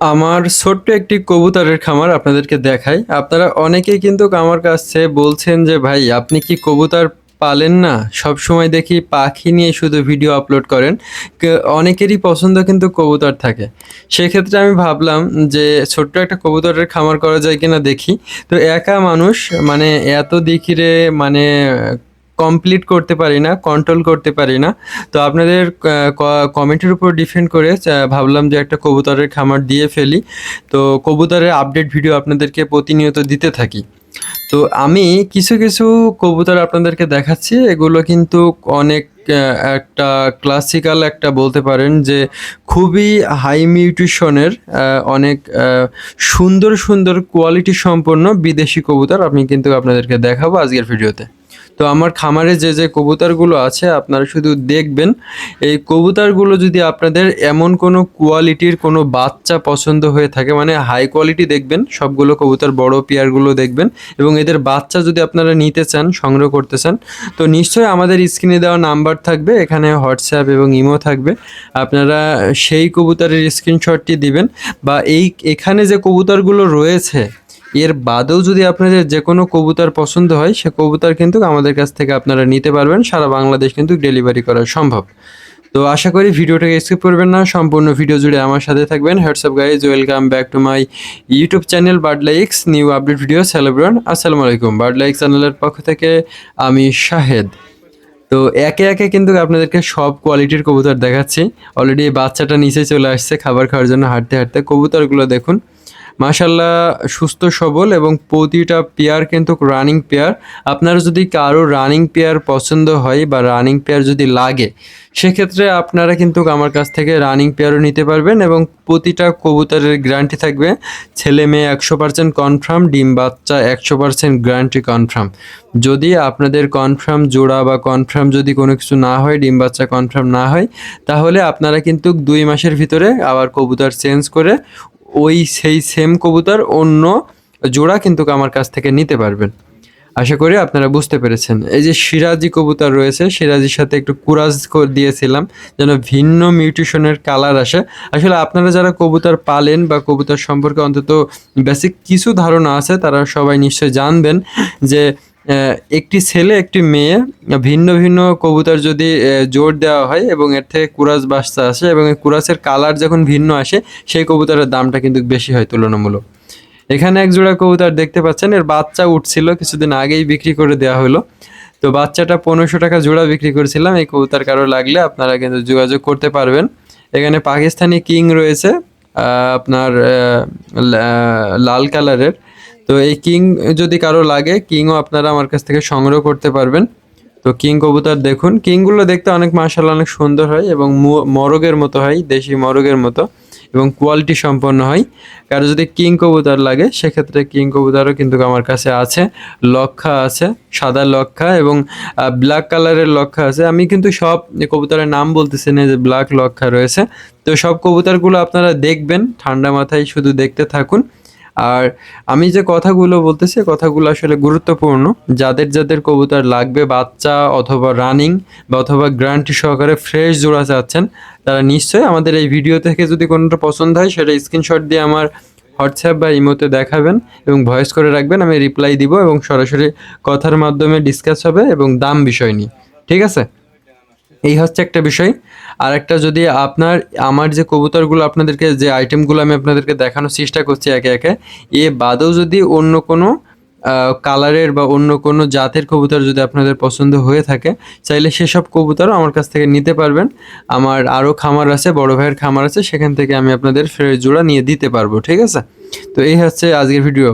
আমার ছোট্ট একটি কবুতরের খামার আপনাদেরকে দেখাই। আপনারা অনেকেই কিন্তু আমার কাছে বলছেন যে, ভাই, আপনি কি কবুতর পালেন না? সব সময় দেখি পাখি নিয়ে শুধু ভিডিও আপলোড করেন। অনেকেরই পছন্দ কিন্তু কবুতর থাকে। সেক্ষেত্রে আমি ভাবলাম যে, ছোট্ট একটা কবুতরের খামার করা যায় কিনা দেখি। তো একা মানুষ মানে এত দিকিরে মানে কমপ্লিট করতে পারি না কন্ট্রোল করতে পারি না। তো আপনাদের কমেন্টের উপর ডিপেন্ড করে ভাবলাম যে একটা কবুতরের খামার দিয়ে ফেলি। তো কবুতরের আপডেট ভিডিও আপনাদেরকে প্রতিনিয়ত দিতে থাকি। তো আমি কিছু কিছু কবুতর আপনাদেরকে দেখাচ্ছি। এগুলো কিন্তু অনেক একটা ক্লাসিক্যাল একটা বলতে পারেন যে খুবই হাই মিউটিশনের অনেক সুন্দর সুন্দর কোয়ালিটি সম্পন্ন বিদেশি কবুতর। আমি কিন্তু আপনাদেরকে দেখাবো আজকের ভিডিওতে তো আমার খামারে যে যে কবুতরগুলো আছে, আপনারা শুধু দেখবেন। এই কবুতরগুলো যদি আপনাদের এমন কোনো কোয়ালিটির কোনো বাচ্চা পছন্দ হয়ে থাকে মানে হাই কোয়ালিটি দেখবেন, সবগুলো কবুতর, বড় পেয়ারগুলো দেখবেন, এবং এদের বাচ্চা যদি আপনারা নিতে চান, সংগ্রহ করতে চান, তো নিশ্চয়ই আমাদের স্ক্রিনে দেওয়া নাম্বার থাকবে, এখানে হোয়াটসঅ্যাপ এবং ইমো থাকবে। আপনারা সেই কবুতরের স্ক্রিনশটটি দিবেন, বা এই, এখানে যে কবুতরগুলো রয়েছে এর বাদেও যদি আপনাদের যে কোনো কবুতর পছন্দ হয়, সে কবুতর কিন্তু আমাদের কাছ থেকে আপনারা নিতে পারবেন। সারা বাংলাদেশ কিন্তু ডেলিভারি করা সম্ভব। তো আশা করি ভিডিওটাকে স্কিপ করবেন না। সম্পূর্ণ ভিডিও জুড়ে আমার সাথে থাকবেন। What's up guys welcome back to my YouTube channel bird likes new update video সেলিব্রেন আসসালামু আলাইকুম বার্ড লাইক্স চ্যানেলের পক্ষ থেকে আমি শাহেদ। তো একে একে কিন্তু আপনাদেরকে সব কোয়ালিটির কবুতর দেখাচ্ছি। অলরেডি বাচ্চাটা নিচে চলে আসছে, খাবার খাওয়ার জন্য হাঁটতে হাঁটতে। কবুতরগুলো দেখুন। মাশাল্লাহ সুস্থ, সবল এবং প্রতিটা পেয়ার কিন্তু রানিং পেয়ার আপনার যদি কারও রানিং পেয়ার পছন্দ হয় বা রানিং পেয়ার যদি লাগে, সেক্ষেত্রে আপনারা কিন্তু আমার কাছ থেকে রানিং পেয়ারও নিতে পারবেন এবং প্রতিটা কবুতরের গ্যারান্টি থাকবে। ছেলে মেয়ে একশো পার্সেন্ট কনফার্ম ডিম বাচ্চা একশো পার্সেন্ট গ্যারান্টি কনফার্ম যদি আপনাদের কনফার্ম জোড়া বা কনফার্ম যদি কোনো কিছু না হয়, ডিম বাচ্চা কনফার্ম না হয়, তাহলে আপনারা কিন্তু দুই মাসের ভিতরে আবার কবুতর চেঞ্জ করে ওই সেই সেম কবুতর অন্য জোড়া কিন্তু আমার কাছ থেকে নিতে পারবেন। আশা করি আপনারা বুঝতে পেরেছেন। এই যে সিরাজি কবুতর রয়েছে, সিরাজির সাথে একটু কুরাজ কর- দিয়েছিলাম, যেন ভিন্ন মিউটেশনের কালার আসে। আসলে আপনারা যারা কবুতর পালেন বা কবুতর সম্পর্কে অন্তত বেসিক কিছু ধারণা আছে, তারা সবাই নিশ্চয় জানবেন যে একটি ছেলে, একটি মেয়ে, ভিন্ন ভিন্ন কবুতর যদি জোর দেওয়া হয় এবং এর থেকে কুরাস বাচ্চা আসে এবং এই কুরাসের কালার যখন ভিন্ন আসে, সেই কবুতরের দামটা কিন্তু বেশি হয় তুলনামূলক। এখানে এক জোড়া কবুতর দেখতে পাচ্ছেন, এর বাচ্চা উঠছিল কিছুদিন আগেই বিক্রি করে দেওয়া হলো। তো বাচ্চাটা পনেরোশো টাকা জোড়া বিক্রি করেছিলাম, এই কবুতর কারও লাগলে আপনারা কিন্তু যোগাযোগ করতে পারবেন। এখানে পাকিস্তানি কিং রয়েছে আপনার লাল কালারের। তো এই কিং যদি কারও লাগে, কিংও আপনারা আমার কাছ থেকে সংগ্রহ করতে পারবেন। তো কিং কবুতর দেখুন, কিংগুলো দেখতে অনেক মার্শাল্লাহ অনেক সুন্দর হয় এবং মরগের মতো হয়, দেশি মরগের মতো এবং কোয়ালিটি সম্পন্ন হয়। কারও যদি কিং কবুতর লাগে, সেক্ষেত্রে কিং কবুতরও কিন্তু আমার কাছে আছে। লক্ষা আছে, সাদা লক্ষা এবং ব্ল্যাক কালারের লক্ষা আছে। আমি কিন্তু সব কবুতরের নাম বলতেছি না যে ব্ল্যাক লক্ষা রয়েছে। তো সব কবুতরগুলো আপনারা দেখবেন, ঠান্ডা মাথায় শুধু দেখতে থাকুন। আর আমি যে কথাগুলো বলতেছি, কথাগুলো আসলে গুরুত্বপূর্ণ। যাদের যাদের কবুতর লাগবে, বাচ্চা অথবা রানিং বা অথবা গ্যারান্টি সহকারে ফ্রেশ জোড়া চাচ্ছেন, তারা নিশ্চয়ই আমাদের এই ভিডিও থেকে যদি কোনোটা পছন্দ হয়, সেটা স্ক্রিনশট দিয়ে আমার হোয়াটসঅ্যাপ বা ইমোতে দেখাবেন এবং ভয়েস করে রাখবেন, আমি রিপ্লাই দিব এবং সরাসরি কথার মাধ্যমে ডিসকাস হবে এবং দাম বিষয় নিয়ে। ঠিক আছে? এই হচ্ছে একটা বিষয়। আর একটা যদি আপনার, আমার যে কবুতরগুলো আপনাদেরকে, যে আইটেমগুলো আমি আপনাদেরকে দেখানোর চেষ্টা করছি একে একে, এ বাদেও যদি অন্য কোনো কালারের বা অন্য কোনো জাতের কবুতর যদি আপনাদের পছন্দ হয়ে থাকে, চাইলে সেসব কবুতরও আমার কাছ থেকে নিতে পারবেন। আমার আরও খামার আছে, বড় ভাইয়ের খামার আছে, সেখান থেকে আমি আপনাদের ফ্রেশ জোড়া নিয়ে দিতে পারব, ঠিক আছে? তো এই হচ্ছে আজকের ভিডিও